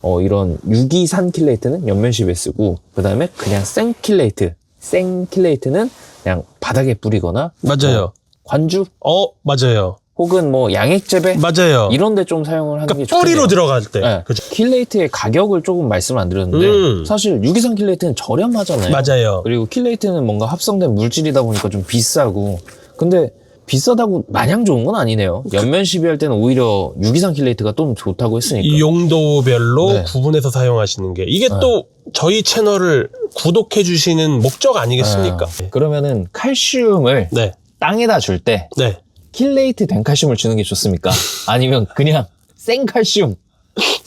어, 이런 유기산 킬레이트는 연면십에 쓰고 그 다음에 그냥 생 킬레이트, 생 킬레이트는 그냥 바닥에 뿌리거나 맞아요. 어, 관주 어, 맞아요. 혹은 뭐 양액 재배 맞아요. 이런 데 좀 사용을 하는 게 그러니까 뿌리로 좋겠네요. 들어갈 때. 네. 그죠? 킬레이트의 가격을 조금 말씀을 안 드렸는데 음. 사실 유기산 킬레이트는 저렴하잖아요. 맞아요. 그리고 킬레이트는 뭔가 합성된 물질이다 보니까 좀 비싸고 근데 비싸다고 마냥 좋은 건 아니네요. 연면 시비할 때는 오히려 유기산 킬레이트가 좀 좋다고 했으니까. 이 용도별로 네. 구분해서 사용하시는 게 이게 또 저희 채널을 구독해 주시는 목적 아니겠습니까? 아, 그러면은 칼슘을 네. 땅에다 줄 때 네. 킬레이트 된 칼슘을 주는 게 좋습니까? 아니면 그냥 생 칼슘,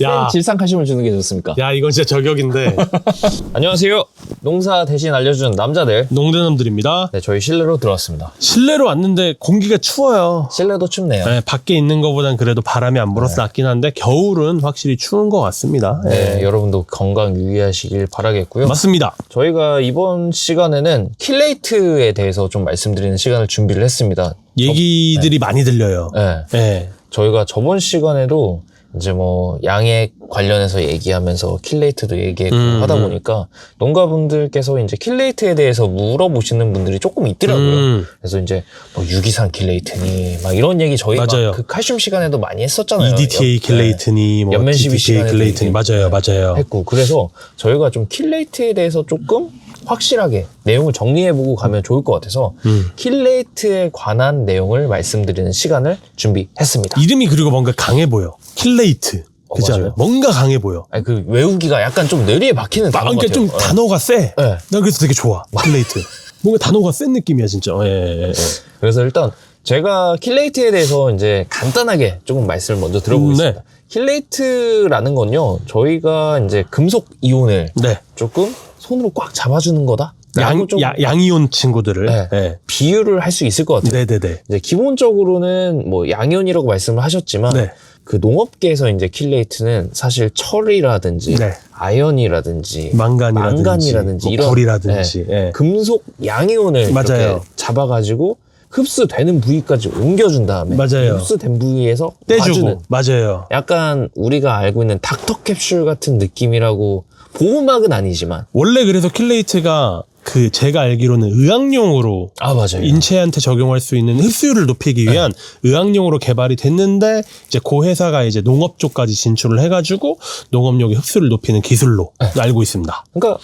야. 생 질산 칼슘을 주는 게 좋습니까? 야, 이건 진짜 저격인데. 안녕하세요. 농사 대신 알려주는 남자들. 농대남들입니다. 네, 저희 실내로 들어왔습니다. 실내로 왔는데 공기가 추워요. 실내도 춥네요. 네, 밖에 있는 것보단 그래도 바람이 안 불어서 낫긴 한데 겨울은 확실히 추운 것 같습니다. 네, 여러분도 건강 유의하시길 바라겠고요. 맞습니다. 저희가 이번 시간에는 킬레이트에 대해서 좀 말씀드리는 시간을 준비를 했습니다. 얘기들이 많이 들려요. 네, 네. 저희가 저번 시간에도 이제 뭐 양액 관련해서 얘기하면서 킬레이트도 얘기했고 음, 하다 음. 보니까 농가분들께서 이제 킬레이트에 대해서 물어보시는 분들이 조금 있더라고요. 음, 그래서 이제 뭐 유기산 킬레이트니 막 이런 얘기 저희 맞아요. 막그 칼슘 시간에도 많이 했었잖아요. EDTA 연- 킬레이트니 뭐 연면 시비 DTA 시간에도 킬레이트니 맞아요, 맞아요. 했고 그래서 저희가 좀 킬레이트에 대해서 조금 확실하게 내용을 정리해보고 가면 좋을 것 같아서 음. 킬레이트에 관한 내용을 말씀드리는 시간을 준비했습니다. 이름이 그리고 뭔가 강해 보여. 킬레이트. 어, 그지 맞아요. 않아요? 뭔가 강해 보여. 아니, 그 외우기가 약간 좀 뇌리에 박히는 아, 단어 그러니까 같아요. 좀 단어가 세. 네. 난 그래서 되게 좋아. 킬레이트. 뭔가 단어가 센 느낌이야, 진짜. 예, 예, 예. 그래서 일단 제가 킬레이트에 대해서 이제 간단하게 조금 말씀을 먼저 들어보겠습니다. 네. 킬레이트라는 건요, 저희가 이제 금속 이온을 네. 조금 손으로 꽉 잡아주는 거다. 양, 라고 좀 야, 양이온 친구들을. 네. 네. 비유를 할 수 있을 것 같아요. 네네네. 이제 기본적으로는 뭐 양이온이라고 말씀을 하셨지만 네. 그 농업계에서 이제 킬레이트는 사실 철이라든지 네. 아연이라든지 망간이라든지, 망간이라든지 뭐 이런 불이라든지, 네, 예. 금속 양이온을 맞아요. 잡아가지고 흡수되는 부위까지 옮겨준 다음에 맞아요. 흡수된 부위에서 떼주고. 맞아요. 약간 우리가 알고 있는 닥터 캡슐 같은 느낌이라고 보호막은 아니지만 원래 그래서 킬레이트가 그 제가 알기로는 의학용으로 아 맞아요. 인체한테 적용할 수 있는 흡수율을 높이기 네. 위한 의학용으로 개발이 됐는데 이제 그 회사가 이제 농업 쪽까지 진출을 해가지고 농업용의 흡수를 높이는 기술로 네. 알고 있습니다. 그러니까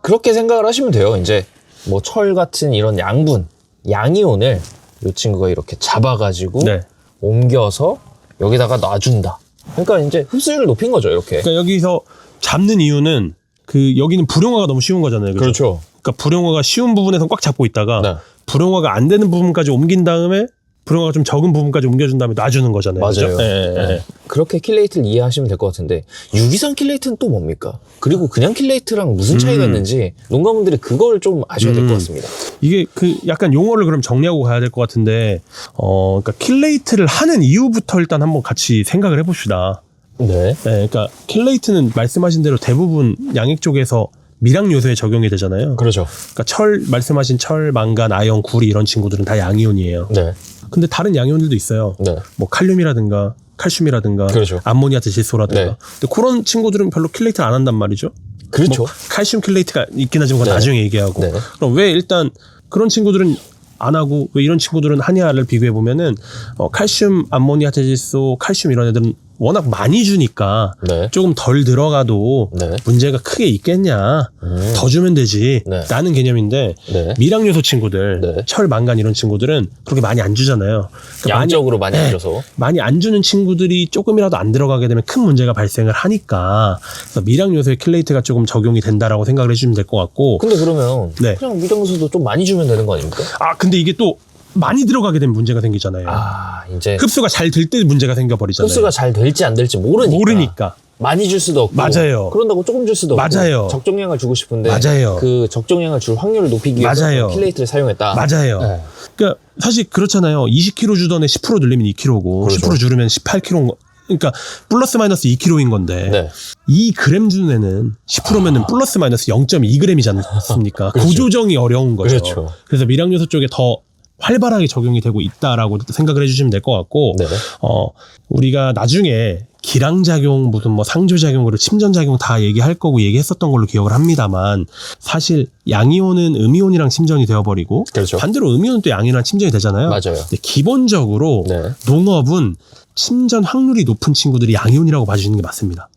그렇게 생각을 하시면 돼요. 이제 뭐 철 같은 이런 양분, 양이온을 이 친구가 이렇게 잡아가지고 네. 옮겨서 여기다가 놔준다. 그러니까 이제 흡수율을 높인 거죠, 이렇게. 그러니까 여기서 잡는 이유는 그 여기는 불용화가 너무 쉬운 거잖아요. 그죠? 그렇죠. 그러니까 불용화가 쉬운 부분에서 꽉 잡고 있다가 네. 불용화가 안 되는 부분까지 옮긴 다음에 불용화가 좀 적은 부분까지 옮겨준 다음에 놔주는 거잖아요. 맞아요. 그죠? 예, 예, 예. 네. 그렇게 킬레이트를 이해하시면 될 것 같은데 유기산 킬레이트는 또 뭡니까? 그리고 그냥 킬레이트랑 무슨 차이가 음. 있는지 농가분들이 그걸 좀 아셔야 될것 음. 같습니다. 이게 그 약간 용어를 그럼 정리하고 가야 될 것 같은데 어 그러니까 킬레이트를 하는 이유부터 일단 한번 같이 생각을 해봅시다. 네. 네, 그러니까 킬레이트는 말씀하신 대로 대부분 양액 쪽에서 미량 요소에 적용이 되잖아요. 그렇죠. 그러니까 철 말씀하신 철, 망간, 아연, 구리 이런 친구들은 다 양이온이에요. 네. 근데 다른 양이온들도 있어요. 네. 뭐 칼륨이라든가 칼슘이라든가 그렇죠. 암모니아트 질소라든가. 네. 근데 그런 친구들은 별로 킬레이트를 안 한단 말이죠. 그렇죠. 뭐 칼슘 킬레이트가 있긴 하지만 그건 네. 나중에 얘기하고. 네. 그럼 왜 일단 그런 친구들은 안 하고 왜 이런 친구들은 하냐를 비교해 보면은 어, 칼슘, 암모니아트 질소, 칼슘 이런 애들은 워낙 많이 주니까 네. 조금 덜 들어가도 네. 문제가 크게 있겠냐. 음. 더 주면 되지. 네. 라는 개념인데 네. 미량 요소 친구들, 네. 철, 망간 이런 친구들은 그렇게 많이 안 주잖아요. 그러니까 많이 양적으로 많이 네. 들어서. 많이 안 주는 친구들이 조금이라도 안 들어가게 되면 큰 문제가 발생을 하니까 그래서 미량 요소의 킬레이트가 조금 적용이 된다라고 생각을 해주시면 될 것 같고 근데 그러면 네. 그냥 미령수도 좀 많이 주면 되는 거 아닙니까? 아 근데 이게 또 많이 들어가게 되면 문제가 생기잖아요. 아 이제 흡수가 잘 될 때 문제가 생겨버리잖아요. 흡수가 잘 될지 안 될지 모르니까. 모르니까. 많이 줄 수도 없고. 맞아요. 그런다고 조금 줄 수도 없고. 맞아요. 적정량을 주고 싶은데. 맞아요. 그 적정량을 줄 확률을 높이기 위해서 맞아요. 킬레이트를 사용했다. 맞아요. 네. 그러니까 사실 그렇잖아요. 20kg 주던 애10% 늘리면 2kg고 그렇죠. 10% 줄이면 18kg. 그러니까 플러스 마이너스 2kg인 건데 네. 2g 주는 애는 10%면은 플러스 마이너스 0.2g이지 않습니까? 그렇죠. 구조정이 어려운 거죠. 그렇죠. 그래서 미량 요소 쪽에 더 활발하게 적용이 되고 있다라고 생각을 해주시면 될 것 같고 네. 어 우리가 나중에 기량작용 무슨 뭐 상조작용으로 침전작용 다 얘기할 거고 얘기했었던 걸로 기억을 합니다만 사실 양이온은 음이온이랑 침전이 되어버리고 그렇죠. 반대로 음이온은 또 양이온이랑 침전이 되잖아요. 맞아요. 근데 기본적으로 네. 농업은 침전 확률이 높은 친구들이 양이온이라고 봐주시는 게 맞습니다.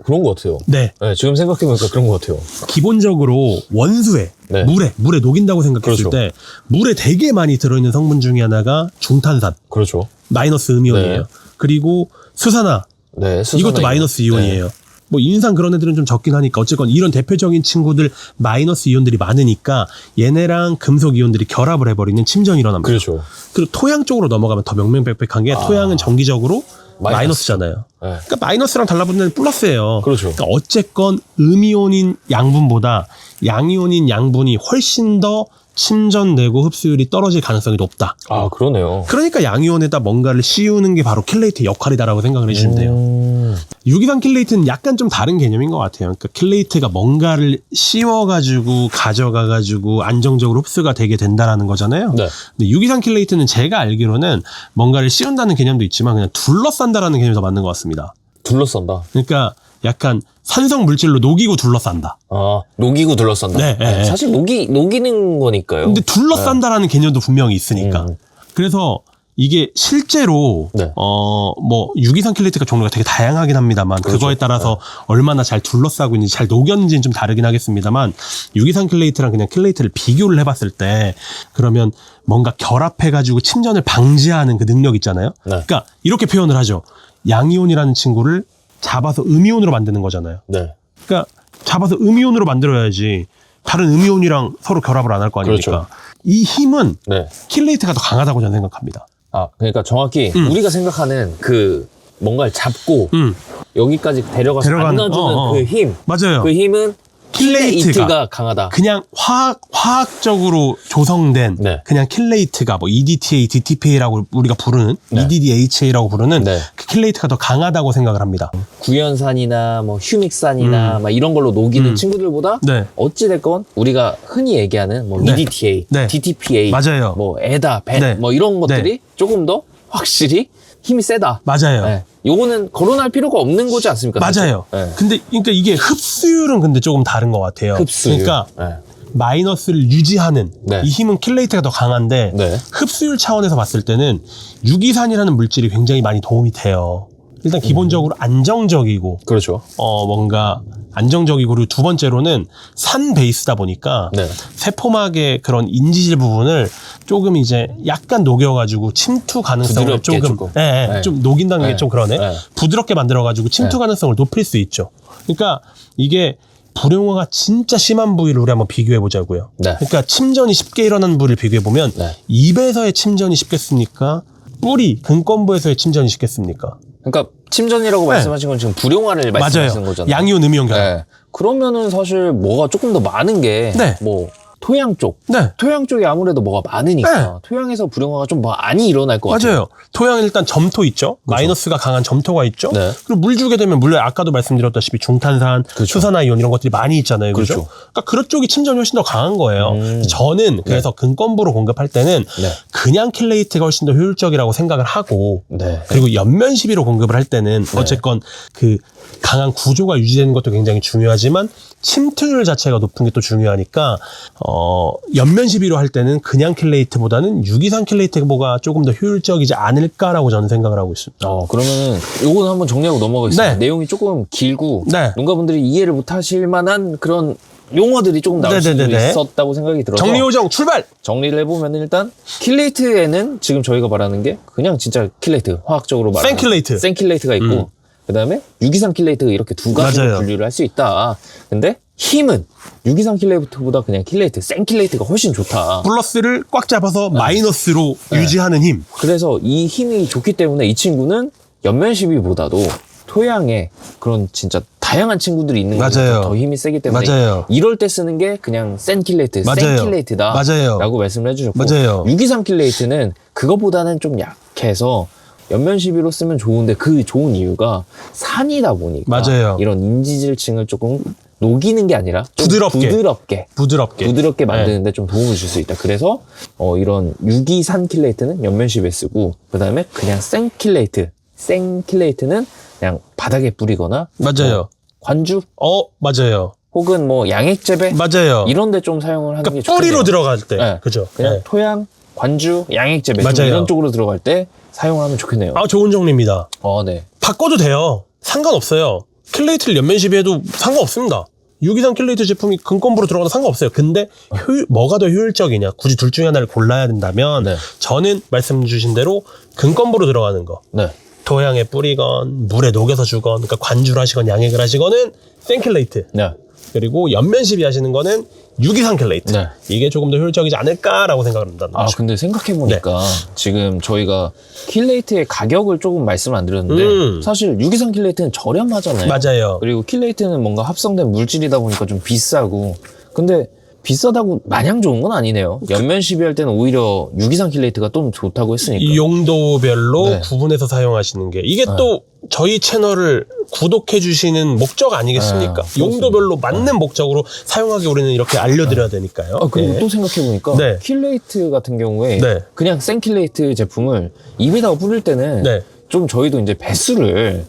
어, 그런 것 같아요. 네. 네, 지금 생각해보니까 그런 것 같아요. 기본적으로 원수에 네. 물에 물에 녹인다고 생각했을 그렇죠. 때 물에 되게 많이 들어있는 성분 중에 하나가 중탄산 그렇죠. 마이너스 음이온이에요. 네. 그리고 수산화 네, 수산화 이것도. 마이너스 이온이에요. 네. 뭐 인산 그런 애들은 좀 적긴 하니까 어쨌건 이런 대표적인 친구들 마이너스 이온들이 많으니까 얘네랑 금속 이온들이 결합을 해버리는 침전이 일어납니다. 그렇죠. 그리고 토양 쪽으로 넘어가면 더 명명백백한 게 아. 토양은 정기적으로 마이너스. 마이너스 잖아요. 네. 그러니까 마이너스랑 달라붙는 데는 플러스예요. 그렇죠. 그러니까 어쨌건 음이온인 양분보다 양이온인 양분이 훨씬 더 침전되고 흡수율이 떨어질 가능성이 높다. 아, 그러네요. 그러니까 양이온에다 뭔가를 씌우는 게 바로 킬레이트의 역할이다라고 생각을 해주시면 돼요. 음, 유기산 킬레이트는 약간 좀 다른 개념인 것 같아요. 그러니까 킬레이트가 뭔가를 씌워가지고 가져가가지고 안정적으로 흡수가 되게 된다라는 거잖아요. 네. 근데 유기산 킬레이트는 제가 알기로는 뭔가를 씌운다는 개념도 있지만 그냥 둘러싼다라는 개념이 더 맞는 것 같습니다. 둘러싼다. 그러니까 약간 산성 물질로 녹이고 둘러싼다. 아, 녹이고 둘러싼다. 네, 네, 네. 사실 녹이, 녹이는 거니까요. 근데 둘러싼다라는 개념도 분명히 있으니까. 음. 그래서 이게 실제로 네. 어뭐 유기산 킬레이트가 종류가 되게 다양하긴 합니다만 그 그렇죠. 거에 따라서 얼마나 잘 둘러싸고 있는지 잘 녹였는지는 좀 다르긴 하겠습니다만 유기산 킬레이트랑 그냥 킬레이트를 비교를 해봤을 때 그러면 뭔가 결합해가지고 침전을 방지하는 그 능력 있잖아요. 네. 그러니까 이렇게 표현을 하죠. 양이온이라는 친구를 잡아서 음이온으로 만드는 거잖아요. 네. 그러니까 잡아서 음이온으로 만들어야지 다른 음이온이랑 서로 결합을 안 할 거 아닙니까? 그렇죠. 이 힘은 네. 킬레이트가 더 강하다고 저는 생각합니다. 아, 그러니까 정확히 음. 우리가 생각하는 그 뭔가를 잡고 음, 여기까지 데려가서 데려가는- 안아주는 어, 어. 그 힘. 맞아요. 그 힘은 킬레이트가 강하다. 그냥 화학 화학적으로 조성된 네. 그냥 킬레이트가 뭐 EDTA, DTPA라고 우리가 부르는 네. EDDHA라고 부르는 네. 그 킬레이트가 더 강하다고 생각을 합니다. 구연산이나 뭐 휴믹산이나 막 이런 걸로 녹이는 음. 친구들보다 네. 어찌 됐건 우리가 흔히 얘기하는 뭐 네. EDTA, 네. DTPA, 맞아요. 뭐 에다, 벤, 네. 뭐 이런 것들이 조금 더 확실히 힘이 세다. 맞아요. 네. 요거는 거론할 필요가 없는 거지 않습니까? 맞아요. 네. 근데 그러니까 이게 흡수율은 근데 조금 다른 것 같아요. 흡수. 그러니까 네. 마이너스를 유지하는 네. 이 힘은 킬레이트가 더 강한데 네. 흡수율 차원에서 봤을 때는 유기산이라는 물질이 굉장히 많이 도움이 돼요. 일단 기본적으로 안정적이고 그렇죠. 어 뭔가 안정적이고 그리고 두 번째로는 산 베이스다 보니까 네. 세포막의 그런 인지질 부분을 조금 이제 약간 녹여가지고 침투 가능성을 부드럽게 조금 조금. 예, 예, 네. 좀 녹인다는 게 네. 좀 그러네 네. 부드럽게 만들어가지고 침투 네. 가능성을 높일 수 있죠. 그러니까 이게 불용화가 진짜 심한 부위를 우리 한번 비교해 보자고요. 네. 그러니까 침전이 쉽게 일어나는 부위를 비교해 보면 네. 입에서의 침전이 쉽겠습니까? 뿌리 근권부에서의 침전이 쉽겠습니까? 그러니까 침전이라고 네. 말씀하신 건 지금 불용화를 말씀하시는 맞아요. 거잖아요. 양이온 음이온 결합. 네. 그러면은 사실 뭐가 조금 더 많은 게 네. 뭐 토양 쪽. 네. 토양 쪽이 아무래도 뭐가 많으니까 토양에서 불용화가 좀 많이 일어날 것 같아요. 맞아요. 토양은 일단 점토 있죠. 마이너스가 강한 점토가 있죠. 네. 그리고 물 주게 되면 물에 아까도 말씀드렸다시피 중탄산, 그렇죠. 수산화이온 이런 것들이 많이 있잖아요. 그렇죠. 그렇죠. 그러니까 그런 쪽이 침전이 훨씬 더 강한 거예요. 음. 저는 그래서 근권부로 공급할 때는 네. 그냥 킬레이트가 훨씬 더 효율적이라고 생각을 하고 네. 그리고 옆면 시비로 공급을 할 때는 어쨌건 그 강한 구조가 유지되는 것도 굉장히 중요하지만 침투율 자체가 높은 게 또 중요하니까 어 옆면 시비로 할 때는 그냥 킬레이트보다는 유기산 킬레이트가 조금 더 효율적이지 않을까라고 저는 생각을 하고 있습니다. 어, 그러면은 요거는 한번 정리하고 넘어가겠습니다. 네. 내용이 조금 길고 네. 농가분들이 이해를 못 하실 만한 그런 용어들이 조금 나올 네네네네. 있었다고 생각이 들어서 정리호정 출발. 정리를 해보면 일단 킬레이트에는 지금 저희가 말하는 게 그냥 진짜 킬레이트 화학적으로 말하는 생킬레이트. 생킬레이트가 있고 음. 그다음에 유기산 킬레이트가 이렇게 두 가지로 맞아요. 분류를 할 수 있다. 근데 힘은 유기산 킬레이트보다 그냥 킬레이트, 생 킬레이트가 훨씬 좋다. 플러스를 꽉 잡아서 마이너스로 네. 유지하는 힘. 그래서 이 힘이 좋기 때문에 이 친구는 옆면 시비보다도 토양에 그런 진짜 다양한 친구들이 있는 맞아요. 게더 힘이 세기 때문에 맞아요. 이럴 때 쓰는 게 그냥 센 킬레이트, 맞아요. 센 킬레이트다 맞아요. 라고 말씀을 해주셨고 맞아요. 유기산 킬레이트는 그거보다는 좀 약해서 옆면 시비로 쓰면 좋은데 그 좋은 이유가 산이다 보니까 맞아요. 이런 인지질층을 조금 녹이는 게 아니라 좀 부드럽게. 부드럽게 부드럽게. 부드럽게 만드는데 좀 도움을 줄 수 있다. 그래서 어, 이런 유기산 킬레이트는 옆면 시비에 쓰고 그다음에 그냥 생 킬레이트, 생 킬레이트는 그냥 바닥에 뿌리거나 맞아요. 관주 어, 맞아요. 혹은 뭐 양액 재배 맞아요. 이런 데 좀 사용을 하는 게 그러니까 좋겠네요. 뿌리로 들어갈 때. 네. 그죠? 그냥 네. 토양, 관주, 양액 재배 좀 맞아요. 이런 쪽으로 들어갈 때 사용하면 좋겠네요. 아, 좋은 정리입니다. 어, 네. 바꿔도 돼요. 상관없어요. 킬레이트를 옆면 시비해도 상관없습니다. 유기산 킬레이트 제품이 근검부로 들어가도 상관없어요. 근데 효율, 뭐가 더 효율적이냐? 굳이 둘 중에 하나를 골라야 된다면 네. 저는 말씀 주신 대로 근검부로 들어가는 거. 네. 토양에 뿌리건 물에 녹여서 주건 그러니까 관주를 하시건 양액을 하시건은 생킬레이트 네. 그리고 옆면 시비 하시는 거는 유기산 킬레이트 네. 이게 조금 더 효율적이지 않을까라고 생각을 합니다. 아, 근데 생각해 보니까 지금 저희가 킬레이트의 가격을 조금 말씀 안 드렸는데 음. 사실 유기산 킬레이트는 저렴하잖아요. 맞아요. 그리고 킬레이트는 뭔가 합성된 물질이다 보니까 좀 비싸고 근데 비싸다고 마냥 좋은 건 아니네요. 옆면 시비할 때는 오히려 유기산 킬레이트가 좀 좋다고 했으니까. 이 용도별로 네. 구분해서 사용하시는 게 이게 또 저희 채널을 구독해 주시는 목적 아니겠습니까? 네, 용도별로 맞는 목적으로 사용하기 우리는 이렇게 알려드려야 되니까요. 아, 그리고 네. 또 생각해보니까 네. 킬레이트 같은 경우에 네. 그냥 생 킬레이트 제품을 입에다가 뿌릴 때는 네. 좀 저희도 이제 배수를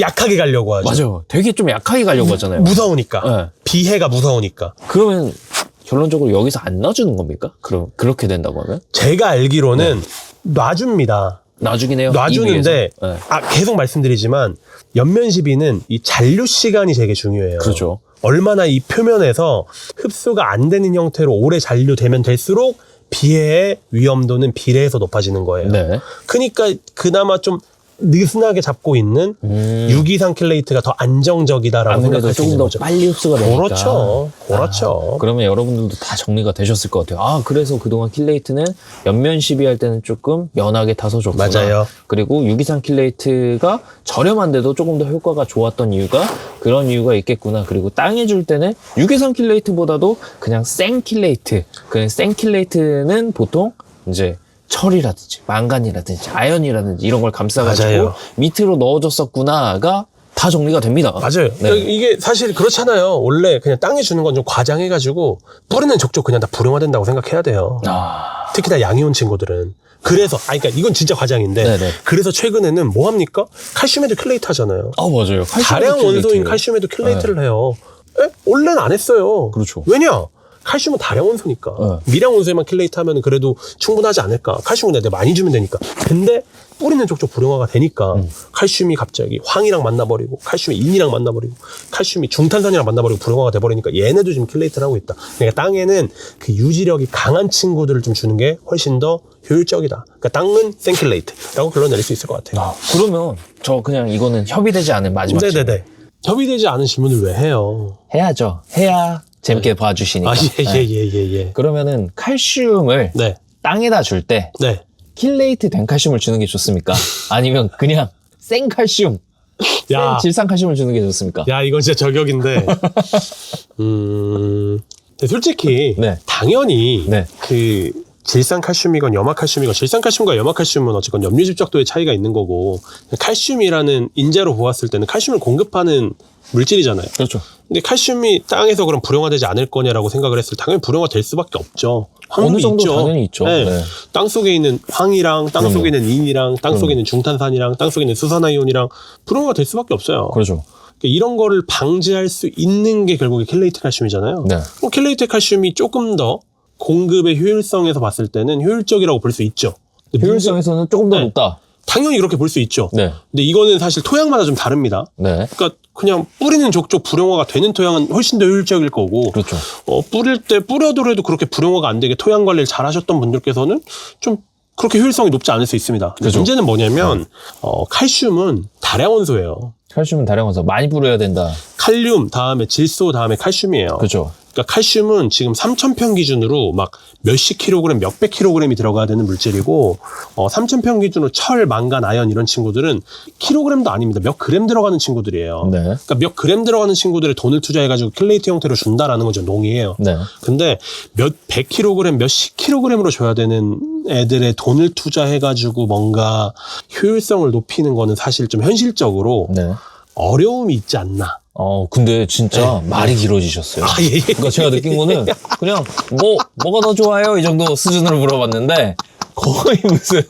약하게 가려고 하죠. 맞아요. 되게 좀 약하게 가려고 하잖아요. 무서우니까 네. 비해가 무서우니까 그러면 결론적으로 여기서 안 놔주는 겁니까? 그럼 그렇게 된다고 하면 제가 알기로는 놔줍니다. 놔주긴 해요. 놔주는데 이 위에서. 네. 아, 계속 말씀드리지만 옆면 시비는 이 잔류 시간이 되게 중요해요. 그렇죠. 얼마나 이 표면에서 흡수가 안 되는 형태로 오래 잔류되면 될수록 비해의 위험도는 비례해서 높아지는 거예요. 네. 그러니까 그나마 좀 느슨하게 잡고 있는 음. 유기산 킬레이트가 더 안정적이다라고 아무래도 생각할 수 조금 있는 더 거죠. 빨리 흡수가 되니까. 그렇죠. 그렇죠. 아, 그러면 여러분들도 다 정리가 되셨을 것 같아요. 아, 그래서 그동안 킬레이트는 옆면 시비 할 때는 조금 연하게 타서 좋구나. 맞아요. 그리고 유기산 킬레이트가 저렴한데도 조금 더 효과가 좋았던 이유가 그런 이유가 있겠구나. 그리고 땅에 줄 때는 유기산 킬레이트보다도 그냥 생 킬레이트. 그냥 생 킬레이트는 보통 이제 철이라든지 망간이라든지 아연이라든지 이런 걸 감싸가지고 맞아요. 밑으로 넣어줬었구나가 다 정리가 됩니다. 맞아요. 네. 이게 사실 그렇잖아요. 원래 그냥 땅에 주는 건 좀 과장해가지고 뿌리는 족족 그냥 다 불용화된다고 생각해야 돼요. 아, 특히 나 양이 온 친구들은. 그래서, 아, 그러니까 이건 진짜 과장인데. 네네. 그래서 최근에는 뭐 합니까? 칼슘에도 킬레이트 하잖아요. 아 맞아요. 다량 원소인 칼슘에도 킬레이트를 해요. 에? 원래는 안 했어요. 그렇죠. 왜냐? 칼슘은 다량 원소니까. 네. 미량 원소에만 킬레이트 하면 그래도 충분하지 않을까. 칼슘은 내가 많이 주면 되니까. 근데 뿌리는 족족 불용화가 되니까 음. 칼슘이 갑자기 황이랑 만나버리고 칼슘이 인이랑 만나버리고 칼슘이 중탄산이랑 만나버리고 불용화가 돼버리니까 얘네도 지금 킬레이트를 하고 있다. 그러니까 땅에는 그 유지력이 강한 친구들을 좀 주는 게 훨씬 더 효율적이다. 그러니까 땅은 생킬레이트라고 결론 내릴 수 있을 것 같아요. 아, 그러면 저 그냥 이거는 협의되지 않은 마지막. 네네네. 협의되지 않은 질문을 왜 해요? 해야죠. 해야 재밌게 봐주시니까. 아, 예, 네. 예, 예, 예, 예. 그러면은 칼슘을 네. 땅에다 줄 때 네. 킬레이트 된 칼슘을 주는 게 좋습니까? 아니면 그냥 생 칼슘, 야, 생 질산 칼슘을 주는 게 좋습니까? 야, 이건 진짜 저격인데. 음, 근데 솔직히, 네. 당연히, 네. 그, 질산 칼슘이건 염화 칼슘이건, 질산 칼슘과 염화 칼슘은 어쨌건 염류 집적도의 차이가 있는 거고, 칼슘이라는 인자로 보았을 때는 칼슘을 공급하는 물질이잖아요. 그렇죠. 근데 칼슘이 땅에서 그럼 불용화되지 않을 거냐라고 생각을 했을 때 당연히 불용화될 수밖에 없죠. 어느 정도 있죠. 당연히 있죠. 네. 네. 땅 속에 있는 황이랑 땅 그럼요. 속에 있는 인이랑 땅 속에 있는 중탄산이랑 땅 속에 있는 수산화이온이랑 불용화가 될 수밖에 없어요. 그렇죠. 그러니까 이런 거를 방지할 수 있는 게 결국에 켈레이트 칼슘이잖아요. 네. 그럼 켈레이트 칼슘이 조금 더 공급의 효율성에서 봤을 때는 효율적이라고 볼 수 있죠. 근데 효율성에서는 조금 더 네. 높다. 당연히 그렇게 볼 수 있죠. 네. 근데 이거는 사실 토양마다 좀 다릅니다. 네. 그러니까 그냥 뿌리는 족족 불용화가 되는 토양은 훨씬 더 효율적일 거고 그렇죠. 어, 뿌릴 때 뿌려더라도 그렇게 불용화가 안 되게 토양 관리를 잘 하셨던 분들께서는 좀 그렇게 효율성이 높지 않을 수 있습니다. 그죠. 문제는 뭐냐면 어, 칼슘은 다량 원소예요. 칼슘은 다량 원소 많이 뿌려야 된다. 칼륨 다음에 질소 다음에 칼슘이에요. 그렇죠. 그러니까 칼슘은 지금 3,000평 기준으로 막 몇십 킬로그램, 몇백 킬로그램이 들어가야 되는 물질이고, 어, 3,000평 기준으로 철, 망간, 아연 이런 친구들은 킬로그램도 아닙니다. 몇 그램 들어가는 친구들이에요. 네. 그러니까 몇 그램 들어가는 친구들의 돈을 투자해가지고 킬레이트 형태로 준다라는 거죠. 농이에요. 네. 근데 몇 백 킬로그램, 몇십 킬로그램으로 줘야 되는 애들의 돈을 투자해가지고 뭔가 효율성을 높이는 거는 사실 좀 현실적으로 네. 어려움이 있지 않나. 어, 근데 진짜 말이 길어지셨어요. 아, 예, 예. 그러니까 제가 느낀 거는 그냥 뭐 뭐가 더 좋아요 이 정도 수준으로 물어봤는데 거의 무슨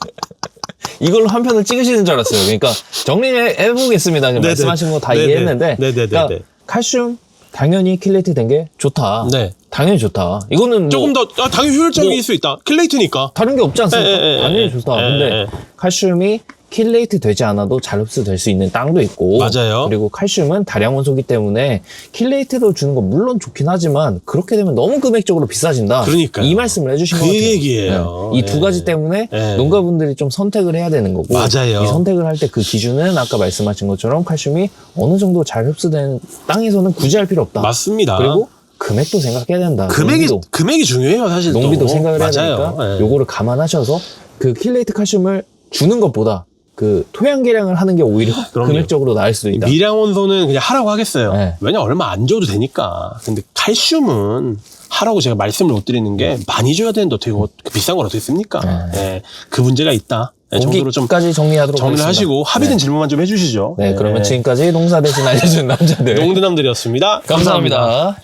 이걸로 한 편을 찍으시는 줄 알았어요. 그러니까 정리해 보겠습니다. 네네. 말씀하신 거 다 네네. 이해했는데, 네네네네. 그러니까 칼슘 당연히 킬레이트 된 게 좋다. 네. 당연히 좋다. 이거는 뭐 조금 더, 아, 당연히 효율적일 뭐- 수 있다. 킬레이트니까. 다른 게 없지 않습니까? 예, 예, 예, 당연히 예. 좋다. 예, 근데 예. 칼슘이 킬레이트 되지 않아도 잘 흡수될 수 있는 땅도 있고 맞아요. 그리고 칼슘은 다량 원소기 때문에 킬레이트도 주는 건 물론 좋긴 하지만 그렇게 되면 너무 금액적으로 비싸진다. 그러니까요. 이 말씀을 해주신 그 것 같아요. 얘기예요. 이두 예. 가지 때문에 예. 농가분들이 좀 선택을 해야 되는 거고 맞아요. 이 선택을 할 때 그 기준은 아까 말씀하신 것처럼 칼슘이 어느 정도 잘 흡수되는 땅에서는 굳이 할 필요 없다. 맞습니다. 그리고 금액도 생각해야 된다. 금액이, 농비도. 금액이 중요해요, 사실. 또. 농비도 생각을 해야 맞아요. 되니까 예. 요거를 감안하셔서 그 킬레이트 칼슘을 주는 것보다 그 토양 개량을 하는 게 오히려 그럼요. 금액적으로 나을 수도 있다. 미량 원소는 그냥 하라고 하겠어요. 네. 왜냐 얼마 안 줘도 되니까. 근데 칼슘은 하라고 제가 말씀을 못 드리는 게 많이 줘야 되는데 어떻게 그거 비싼 걸 어떻게 씁니까? 네. 예, 그 문제가 있다. 예, 정도로 좀 거기까지 정리하도록 정리를 하겠습니다. 하시고 합의된 질문만 좀 해주시죠. 네, 예. 그러면 지금까지 농사 대신 알려준 남자들 농대남들이었습니다. 감사합니다.